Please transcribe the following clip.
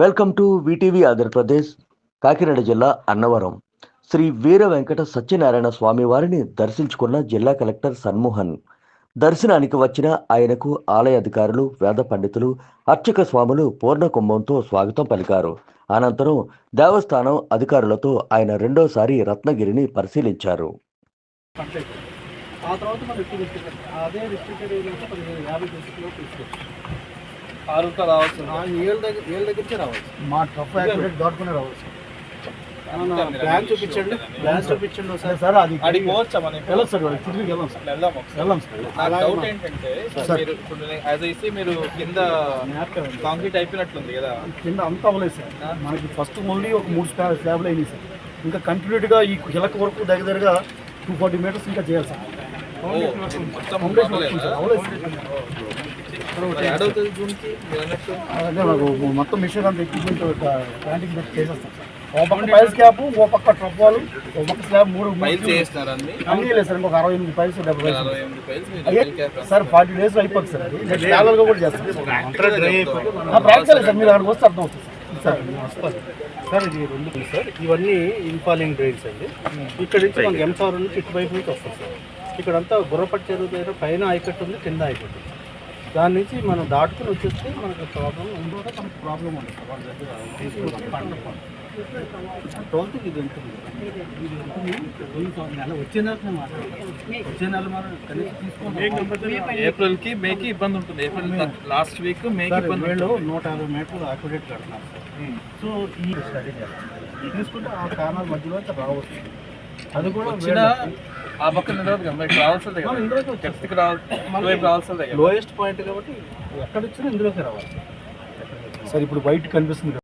Welcome to VTV Andhra Pradesh Kakinada జిల్లా అన్నవరం. శ్రీ వీర వెంకట సత్యనారాయణ స్వామి వారిని దర్శించుకున్న జిల్లా కలెక్టర్ సన్మోహన్. దర్శనానికి వచ్చిన ఆయనకు ఆలయ అధికారులు వేద పండితులు అర్చక స్వాములు పూర్ణ కుంభంతో స్వాగతం పలికారు. అనంతరం దేవస్థానం అధికారులతో ఆయన రెండోసారి రత్నగిరిని పరిశీలించారు. ఆ తర్వాత మనం ఎక్కువ రిస్ట్రిక్టెడ్ అదే రావచ్చు. ఏళ్ళ దగ్గర ఏళ్ళ దగ్గరికే రావచ్చు. మా దాటుకునే రావచ్చు. ప్లాన్ చూపించండి. ప్లాన్ చూపించండి ఒకసారి. సార్ అది అడిగి పోవచ్చా మనం ఇప్పుడు? వెళ్ళదు సార్ వాళ్ళకి తిరిగి వెళ్ళాం సార్ వెళ్దాం. సార్ నా డౌట్ ఏంటంటే. మీరు ఇప్పుడు యాజ్ ఐసి మీరు కింద. కాంక్రీట్ అయిపోయినట్లుంది కదా. కింద అంతా అవ్వలేదు సార్. మనకి ఫస్ట్ ఓన్లీ ఒక మూడు స్లా స్లాబ్లు అయినాయి సార్. ఇంకా కంప్లీట్గా ఈ కిలక వరకు దగ్గర దగ్గరగా టూ ఫార్టీ మీటర్స్ ఇంకా చేయాలి సార్. మొత్తం అవ్వలేదా? సార్. అదే మాకు మొత్తం మిషన్ అంతా ఎక్విప్మెంట్ ప్లాంటింగ్ పెట్టి చేసేస్తాం. సార్ ఓ పక్క పైల్స్ క్యాప్ ఓ పక్క ట్రప్ వాల్ ఓ పక్క స్లాబ్ మూడు అన్ని? లేదు సార్ ఇంకొక అరవై ఎనిమిది పైల్స్ డెబ్బై పైల్స్ సార్ ఫార్టీ డేస్ అయిపోతుంది సార్ అది. నెక్స్ట్గా కూడా చేస్తాం ప్రాక్టికల్ సార్ మీరు అక్కడికి వస్తే అర్థం అవుతుంది సార్. సార్ సార్ ఇది రెండు సార్. ఇవన్నీ ఇన్ఫాలింగ్ డ్రైన్స్ అండి. ఇక్కడ నుంచి మనకి ఎంసవరం నుంచి ఇటువైపు నుంచి వస్తుంది సార్. ఇక్కడంతా గుర్రపట్టి చెరువు దగ్గర పైన ఆయకట్టు ఉంది కింద ఆయకట్టు ఉంది. దాని నుంచి మనం దాటుకుని వచ్చేస్తే మనకి ప్రాబ్లం ఉండదు మనకి ప్రాబ్లం ఉండదు వాళ్ళ దగ్గర పంట ట్వెల్త్ ఇది ఉంటుంది. ఇది నెల వచ్చే వచ్చే నెల మనం కనీసం తీసుకుంటాం. ఏప్రిల్కి మేకి ఇబ్బంది ఉంటుంది. ఏప్రిల్ లాస్ట్ వీక్ మేకి ఇబ్బంది వీళ్ళు ఉంటుంది. నూట యాభై మీటర్లు అక్యురేట్ కడుతున్నారు సో ఈ స్టడీ తీసుకుంటే ఆ కారణాల మధ్యలో రావచ్చు. అది కూడా ఆ పక్క నిలవదు కదా మరి రావాల్సిందే కదా. చర్చికి రావాలి రావాల్సిందే లోయెస్ట్ పాయింట్ కాబట్టి ఎక్కడ ఇచ్చినా ఇందులోకి రావాలి. సార్ ఇప్పుడు వైట్ కనిపిస్తుంది